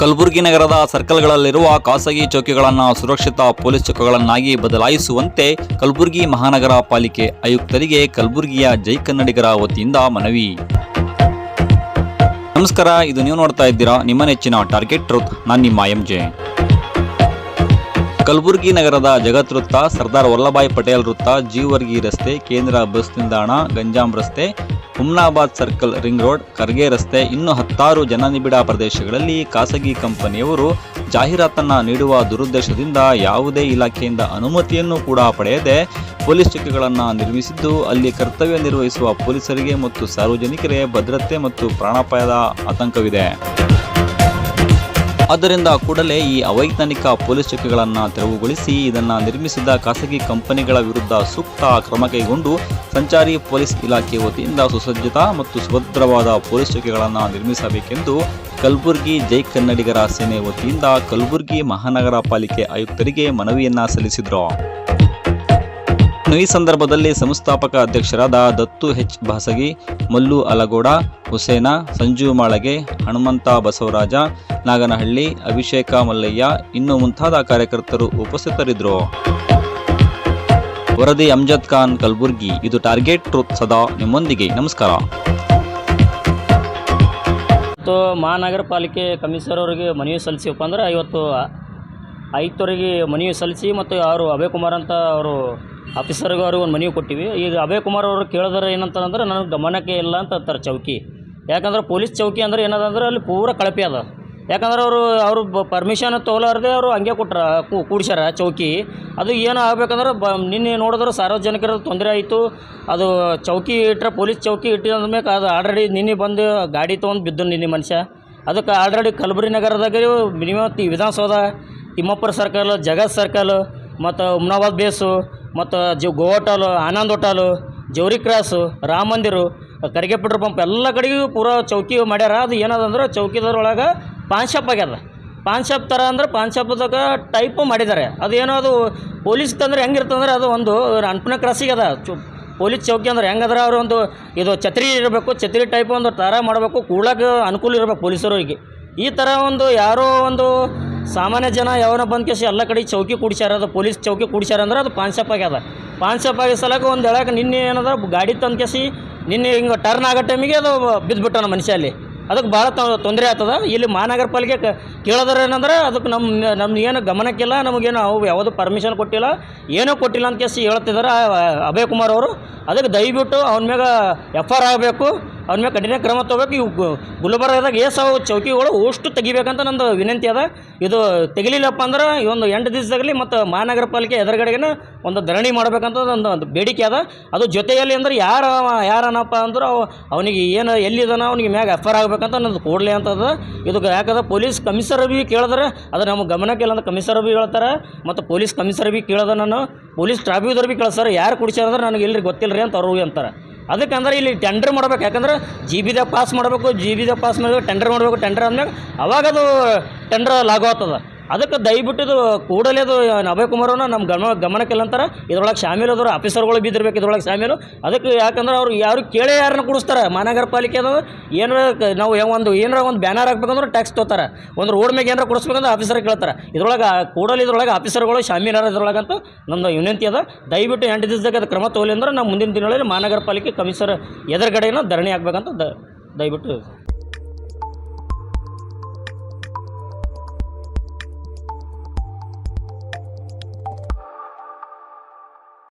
ಕಲಬುರಗಿ ನಗರದ ಸರ್ಕಲ್ಗಳಲ್ಲಿರುವ ಖಾಸಗಿ ಚೌಕಿಗಳನ್ನು ಸುರಕ್ಷಿತ ಪೊಲೀಸ್ ಚೌಕಗಳನ್ನಾಗಿ ಬದಲಾಯಿಸುವಂತೆ ಕಲಬುರಗಿ ಮಹಾನಗರ ಪಾಲಿಕೆ ಆಯುಕ್ತರಿಗೆ ಕಲಬುರಗಿಯ ಜೈ ಕನ್ನಡಿಗರ ವತಿಯಿಂದ ಮನವಿ. ನಮಸ್ಕಾರ, ಇದು ನೀವು ನೋಡ್ತಾ ಇದ್ದೀರಾ ನಿಮ್ಮ ನೆಚ್ಚಿನ ಟಾರ್ಗೆಟ್ ಟ್ರೂತ್. ನಾನು ನಿಮ್ಮ ಎಂ ಜೆ. ಕಲಬುರಗಿ ನಗರದ ಜಗತ್ ವೃತ್ತ, ಸರ್ದಾರ್ ವಲ್ಲಭಾಯ್ ಪಟೇಲ್ ವೃತ್ತ, ಜೀವರ್ಗಿ ರಸ್ತೆ, ಕೇಂದ್ರ ಬಸ್ ನಿಲ್ದಾಣ, ಗಂಜಾಂ ರಸ್ತೆ Humnabad circle ring road, Kharge ರಸ್ತೆ, ಇನ್ನು ಹತ್ತಾರು ಜನನಿಬಿಡ ಪ್ರದೇಶಗಳಲ್ಲಿ ಖಾಸಗಿ ಕಂಪನಿಯವರು ಜಾಹೀರಾತನ್ನ ನೀಡುವ ದುರುದ್ದೇಶದಿಂದ ಯಾವುದೇ ಇಲಾಖೆಯಿಂದ ಅನುಮತಿಯನ್ನು ಕೂಡ ಪಡೆಯದೆ ಪೊಲೀಸ್ ಚೌಕಿಗಳನ್ನು ನಿರ್ಮಿಸಿದ್ದು, ಅಲ್ಲಿ ಕರ್ತವ್ಯ ನಿರ್ವಹಿಸುವ ಪೊಲೀಸರಿಗೆ ಮತ್ತು ಸಾರ್ವಜನಿಕರಿಗೆ ಭದ್ರತೆ ಮತ್ತು ಪ್ರಾಣಾಪಾಯದ ಆತಂಕವಿದೆ. ಆದ್ದರಿಂದ ಕೂಡಲೇ ಈ ಅವೈಜ್ಞಾನಿಕ ಪೊಲೀಸ್ ಚೌಕಿಗಳನ್ನು ತೆರವುಗೊಳಿಸಿ ಇದನ್ನು ನಿರ್ಮಿಸಿದ ಖಾಸಗಿ ಕಂಪನಿಗಳ ವಿರುದ್ಧ ಸೂಕ್ತ ಕ್ರಮ ಕೈಗೊಂಡು ಸಂಚಾರಿ ಪೊಲೀಸ್ ಇಲಾಖೆ ವತಿಯಿಂದ ಸುಸಜ್ಜಿತ ಮತ್ತು ಸುಭದ್ರವಾದ ಪೊಲೀಸ್ ಚೌಕಿಗಳನ್ನು ನಿರ್ಮಿಸಬೇಕೆಂದು ಕಲಬುರಗಿ ಜೈ ಕನ್ನಡಿಗರ ಸೇನೆ ವತಿಯಿಂದ ಕಲಬುರಗಿ ಮಹಾನಗರ ಪಾಲಿಕೆ ಆಯುಕ್ತರಿಗೆ ಮನವಿಯನ್ನ ಸಲ್ಲಿಸಿದರು. ಈ ಸಂದರ್ಭದಲ್ಲಿ ಸಂಸ್ಥಾಪಕ ಅಧ್ಯಕ್ಷರಾದ ದತ್ತು ಎಚ್ ಬಾಸಗಿ, ಮಲ್ಲು ಅಲಗೋಡ, ಹುಸೇನ, ಸಂಜು ಮಾಳಗೆ, ಹನುಮಂತ ಬಸವರಾಜ, ನಾಗನಹಳ್ಳಿ, ಅಭಿಷೇಕ ಮಲ್ಲಯ್ಯ ಇನ್ನು ಮುಂತಾದ ಕಾರ್ಯಕರ್ತರು ಉಪಸ್ಥಿತರಿದ್ದರು. ವರದಿ ಅಮ್ಜದ್ ಖಾನ್ ಕಲಬುರ್ಗಿ, ಇದು ಟಾರ್ಗೆಟ್ ಟ್ರೂತ್ ಸದಾ ನಿಮ್ಮೊಂದಿಗೆ. ನಮಸ್ಕಾರ. ಮತ್ತು ಮಹಾನಗರ ಪಾಲಿಕೆ ಕಮಿಷನರ್ ಅವರಿಗೆ ಮನವಿ ಸಲ್ಲಿಸಿವಪ್ಪ ಅಂದ್ರೆ ಇವತ್ತು ಆಯುಕ್ತರಿಗೆ ಮನವಿ ಸಲ್ಲಿಸಿ ಮತ್ತು ಅವರು ಅಭಯ್ ಕುಮಾರ್ ಅಂತ ಅವರು ಆಫೀಸರ್ಗೆ ಅವ್ರಿಗೆ ಒಂದು ಮನವಿ ಕೊಟ್ಟಿವಿ. ಈಗ ಅಭಯ್ ಕುಮಾರ್ ಅವರು ಕೇಳಿದ್ರೆ ಏನಂತಂದ್ರೆ, ನನಗೆ ಗಮನಕ್ಕೆ ಇಲ್ಲ ಅಂತ ಅಂತಾರೆ ಚೌಕಿ. ಯಾಕಂದ್ರೆ ಪೊಲೀಸ್ ಚೌಕಿ ಅಂದ್ರೆ ಏನದಂದ್ರೆ ಅಲ್ಲಿ ಪೂರ ಕಳಪೆ ಅದ. ಯಾಕಂದ್ರೆ ಅವರು ಅವರು ಪರ್ಮಿಷನ್ ತೊಗೊಲಾರ್ದೆ ಅವರು ಹಂಗೆ ಕೊಟ್ರ ಕೂಡ್ಸ್ಯಾರ ಚೌಕಿ. ಅದು ಏನು ಆಗ್ಬೇಕಂದ್ರೆ, ಬ ನಿನ್ನೆ ನೋಡಿದ್ರೆ ಸಾರ್ವಜನಿಕರ ತೊಂದರೆ ಆಯಿತು. ಅದು ಚೌಕಿ ಇಟ್ಟರೆ ಪೊಲೀಸ್ ಚೌಕಿ ಇಟ್ಟಿದ್ಮೇಲೆ ಅದು ಆಲ್ರೆಡಿ ನಿನ್ನೆ ಬಂದು ಗಾಡಿ ತೊಗೊಂಡು ಬಿದ್ದು ನಿನ್ನೆ ಮನುಷ್ಯ. ಅದಕ್ಕೆ ಆಲ್ರೆಡಿ ಕಲಬುರಗಿ ನಗರದಾಗ ಮಿನಿಮಮ್ ವಿಧಾನಸೌಧ ತಿಮ್ಮಪ್ಪರ ಸರ್ಕಲ್, ಜಗತ್ ಸರ್ಕಲ್, ಮತ್ತು ಉಮ್ನಾಬಾದ್ ಬೇಸು, ಮತ್ತು ಜ ಗೋ ಆನಂದ್ ಹೋಟಲು ಜೌರಿ ಕ್ರಾಸು, ರಾಮ ಮಂದಿರು, ಕರಿಗೆ ಪೆಟ್ರೋಲ್ ಪಂಪ್, ಎಲ್ಲ ಕಡೆಗೂ ಪೂರಾ ಚೌಕಿ ಮಾಡ್ಯಾರ. ಅದು ಏನದಂದ್ರೆ ಚೌಕಿದರೊಳಗೆ ಪಾನ್ ಶಾಪ್ ಆಗ್ಯದ. ಪಾನ್ ಶಾಪ್ ಥರ ಅಂದ್ರೆ ಪಾನ್ ಶಾಪ್ದಾಗ ಟೈಪು ಮಾಡಿದ್ದಾರೆ ಅದೇನೋ ಅದು ಪೊಲೀಸ್ ತಂದ್ರೆ ಹೆಂಗಿರ್ತಂದ್ರೆ ಅದು ಒಂದು ಅನ್ಪನ ಕ್ರಾಸಿಗೆ ಅದ. ಚು ಪೊಲೀಸ್ ಚೌಕಿ ಅಂದ್ರೆ ಹೆಂಗದ್ರೆ ಅವ್ರು ಒಂದು ಇದು ಛತ್ರಿ ಇರಬೇಕು, ಛತ್ರಿ ಟೈಪ್ ಒಂದು ಥರ ಮಾಡಬೇಕು ಕೂಡಕ್ಕೆ ಅನುಕೂಲ ಇರಬೇಕು ಪೊಲೀಸರಿಗೆ ಈ ಥರ ಒಂದು ಯಾರೋ ಒಂದು ಸಾಮಾನ್ಯ ಜನ ಯಾವನ ಬಂದ್ ಕೇಸಿ ಎಲ್ಲ ಕಡೆ ಚೌಕಿ ಕೂಡ್ಸ್ಯಾರ, ಅದು ಪೊಲೀಸ್ ಚೌಕಿ ಕೂಡ್ಸ್ಯಾರ ಅಂದ್ರೆ ಅದು ಪಾನ್ ಶಾಪ್ ಆಗ್ಯದ. ಪಾನ್ ಶಾಪ್ ಆಗಿ ಸಲಕ್ಕೆ ಒಂದು ಹೇಳಕ್ಕೆ ನಿನ್ನೆ ಏನದ ಗಾಡಿ ತಂದು ಕೇಸಿ, ನಿನ್ನೆ ಹಿಂಗೆ ಟರ್ನ್ ಆಗೋ ಟೈಮಿಗೆ ಅದು ಬಿದ್ದುಬಿಟ್ಟಾನ ಮನುಷ್ಯ ಅಲ್ಲಿ. ಅದಕ್ಕೆ ಭಾಳ ತೊಂದರೆ ಆಗ್ತದ ಇಲ್ಲಿ ಮಹಾನಗರ ಪಾಲಿಕೆ ಕೇಳೋದ್ರೆ ಏನಂದ್ರೆ ಅದಕ್ಕೆ ನಮ್ಮ ನಮ್ಗೇನು ಏನು ಗಮನಕ್ಕಿಲ್ಲ, ನಮಗೇನು ಅವು ಯಾವುದೂ ಪರ್ಮಿಷನ್ ಕೊಟ್ಟಿಲ್ಲ, ಏನೂ ಕೊಟ್ಟಿಲ್ಲ ಅಂತ ಕೇಸಿ ಹೇಳ್ತಿದ್ದಾರೆ ಅಭಯ್ ಕುಮಾರ್ ಅವರು. ಅದಕ್ಕೆ ದಯವಿಟ್ಟು ಅವನ ಮ್ಯಾಗ ಎಫ್ ಆರ್ ಆಗಬೇಕು. ಅವನ ಮೇಲೆ ಕಠಿಣ ಕ್ರಮ ತೊಗೋಬೇಕು. ಇವು ಗುಲ್ಬರ್ಗದಾಗ ಏಸಾವು ಚೌಕಿಗಳು ಅಷ್ಟು ತೆಗಿಬೇಕಂತ ನಂದು ವಿನಂತಿ ಅದ. ಇದು ತೆಗಿಲಿಲ್ಲಪ್ಪ ಅಂದ್ರೆ ಈ ಒಂದು ಎಂಟು ದಿವಸದಾಗಲಿ ಮತ್ತು ಮಹಾನಗರ ಪಾಲಿಕೆ ಎದುರುಗಡೆಗಿನ ಒಂದು ಧರಣಿ ಮಾಡಬೇಕಂತ ಒಂದು ಬೇಡಿಕೆ ಅದ. ಅದು ಜೊತೆಯಲ್ಲಿ ಅಂದ್ರೆ ಯಾರ ಯಾರನಪ್ಪ ಅಂದ್ರೆ ಅವ, ಅವನಿಗೆ ಏನು ಎಲ್ಲಿದಾನ ಅವನಿಗೆ ಮ್ಯಾಗ ಎಫ್ ಆರ್ ಆಗಬೇಕಂತ ನಂದು ಕೂಡಲೇ ಅಂತದ ಇದಕ್ಕೆ ಯಾಕಂದ್ರೆ ಪೊಲೀಸ್ ಕಮಿಷನರ್ ಭೀ ಕೇಳಿದ್ರೆ, ಅದು ನಮ್ಮ ಗಮನಕ್ಕೆ ಇಲ್ಲ ಅಂದ್ರೆ ಕಮಿಷನರ್ ಬಿ ಹೇಳ್ತಾರೆ. ಮತ್ತು ಪೊಲೀಸ್ ಕಮಿಷನರ್ ಭೀ ಕೇಳಿದೆ ನಾನು. ಪೊಲೀಸ್ ಟ್ರಾಫಿಕ್ದವ್ರು ಭೀ ಕೇಳಿಸ್ತಾರೆ ಯಾರು ಕುಡಿಸ್ಯಾರ ಅಂದ್ರೆ ನನಗೆ ಇಲ್ಲರಿ ಗೊತ್ತಿಲ್ಲ ರೀ ಅಂತ ಅವ್ರಿಗೆ ಅಂತಾರೆ. ಅದಕ್ಕಂದ್ರೆ ಇಲ್ಲಿ ಟೆಂಡರ್ ಮಾಡ್ಬೇಕು. ಯಾಕಂದ್ರೆ ಜಿ ಬಿದಾಗ ಪಾಸ್ ಮಾಡಬೇಕು ಜಿ ಬಿದಾಗ ಪಾಸ್ ಮಾಡಬೇಕು ಟೆಂಡರ್ ಮಾಡಬೇಕು. ಟೆಂಡರ್ ಅಂದಾಗ ಅವಾಗ ಅದು ಟೆಂಡರ್ ಲಾಗು ಆಗ್ತದ. ಅದಕ್ಕೆ ದಯವಿಟ್ಟು ಕೂಡಲೇ ಅದು ಅಭಯ್ ಕುಮಾರ್ ಅವ್ರನ್ನ ನಮ್ಮ ಗಮನ ಗಮನಕ್ಕಿಲ್ಲ ಅಂತಾರೆ ಇದ್ರೊಳಗೆ ಶಾಮೀಲ್ ಅದರ ಆಫೀಸರ್ಗಳು ಬಿದ್ದಿರ್ಬೇಕು, ಇದ್ರೊಳಗೆ ಶಾಮೀಲು. ಅದಕ್ಕೆ ಯಾಕಂದ್ರೆ ಅವ್ರು ಯಾರು ಕೇಳೇ ಯಾರನ್ನ ಕೂಡಿಸ್ತಾರೆ? ಮಹಾನಗರ ಪಾಲಿಕೆ ಅದು ಏನಾರ ನಾವು ಒಂದು, ಏನಾರ ಒಂದು ಬ್ಯಾನರ್ ಹಾಕ್ಬೇಕಂದ್ರೆ ಟ್ಯಾಕ್ಸ್ ತೊಗೋತಾರೆ. ಒಂದು ರೋಡ್ ಮೇಲೆ ಏನಾರ ಕೊಡಿಸ್ಬೇಕಂದ್ರೆ ಆಫೀಸರ್ ಕೇಳ್ತಾರೆ. ಇದ್ರೊಳಗೆ, ಕೂಡಲೇ ಇದ್ರೊಳಗೆ ಆಫೀಸರ್ಗಳು ಶಾಮೀಲಾರ ಇದ್ರೊಳಗೆ ಅಂತ ನಮ್ಮದು ವಿನಂತಿ ಅದ. ದಯವಿಟ್ಟು ಎಂಟು ದಿವಸದಾಗ ಅದು ಕ್ರಮ ತಗೊಳ್ಳಿ ಅಂದ್ರೆ ನಾವು ಮುಂದಿನ ದಿನಗಳಲ್ಲಿ ಮಹಾನಗರ ಪಾಲಿಕೆ ಕಮಿಷನರ್ ಎದುರುಗಡೆಯನ್ನು ಧರಣಿ ಆಗ್ಬೇಕಂತ ದಯವಿಟ್ಟು